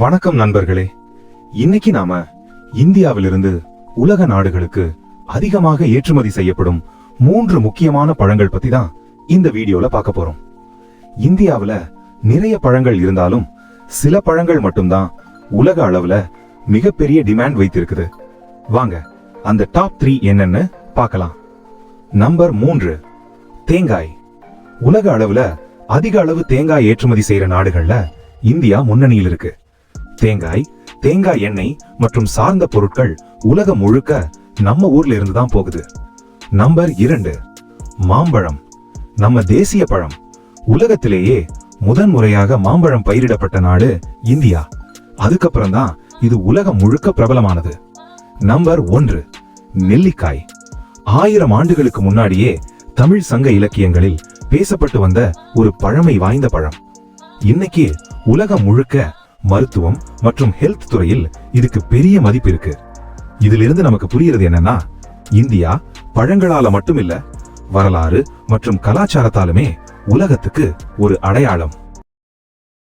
வணக்கம் நண்பர்களே. இன்னைக்கு நாம இந்தியாவிலிருந்து உலக நாடுகளுக்கு அதிகமாக ஏற்றுமதி செய்யப்படும் மூன்று முக்கியமான பழங்கள் பத்தி தான் இந்த வீடியோல பார்க்க போறோம். இந்தியாவுல நிறைய பழங்கள் இருந்தாலும் சில பழங்கள் மட்டும்தான் உலக அளவுல மிகப்பெரிய டிமாண்ட் வைத்திருக்குது. வாங்க அந்த டாப் த்ரீ என்னன்னு பார்க்கலாம். நம்பர் மூன்று தேங்காய். உலக அளவுல அதிக அளவு தேங்காய் ஏற்றுமதி செய்யற நாடுகள்ல இந்தியா முன்னணியில் இருக்கு. தேங்காய் தேங்காய் எண்ணெய் மற்றும் சார்ந்த பொருட்கள் உலகம் முழுக்க நம்ம ஊர்ல இருந்து தான் போகுது. நம்பர் இரண்டு மாம்பழம். நம்ம தேசிய பழம். உலகத்திலேயே முதன் முறையாக மாம்பழம் பயிரிடப்பட்ட நாடு இந்தியா. அதுக்கப்புறம் தான் இது உலகம் முழுக்க பிரபலமானது. நம்பர் ஒன்று நெல்லிக்காய். ஆயிரம் ஆண்டுகளுக்கு முன்னாடியே தமிழ் சங்க இலக்கியங்களில் பேசப்பட்டு வந்த ஒரு பழமை வாய்ந்த பழம். இன்னைக்கு உலகம் முழுக்க மருத்துவம் மற்றும் ஹெல்த் துறையில் இதுக்கு பெரிய மதிப்பு இருக்கு. இதிலிருந்து நமக்கு புரியறது என்னன்னா இந்தியா பழங்களால மட்டுமில்ல வரலாறு மற்றும் கலாச்சாரத்தாலுமே உலகத்துக்கு ஒரு அடையாளம்.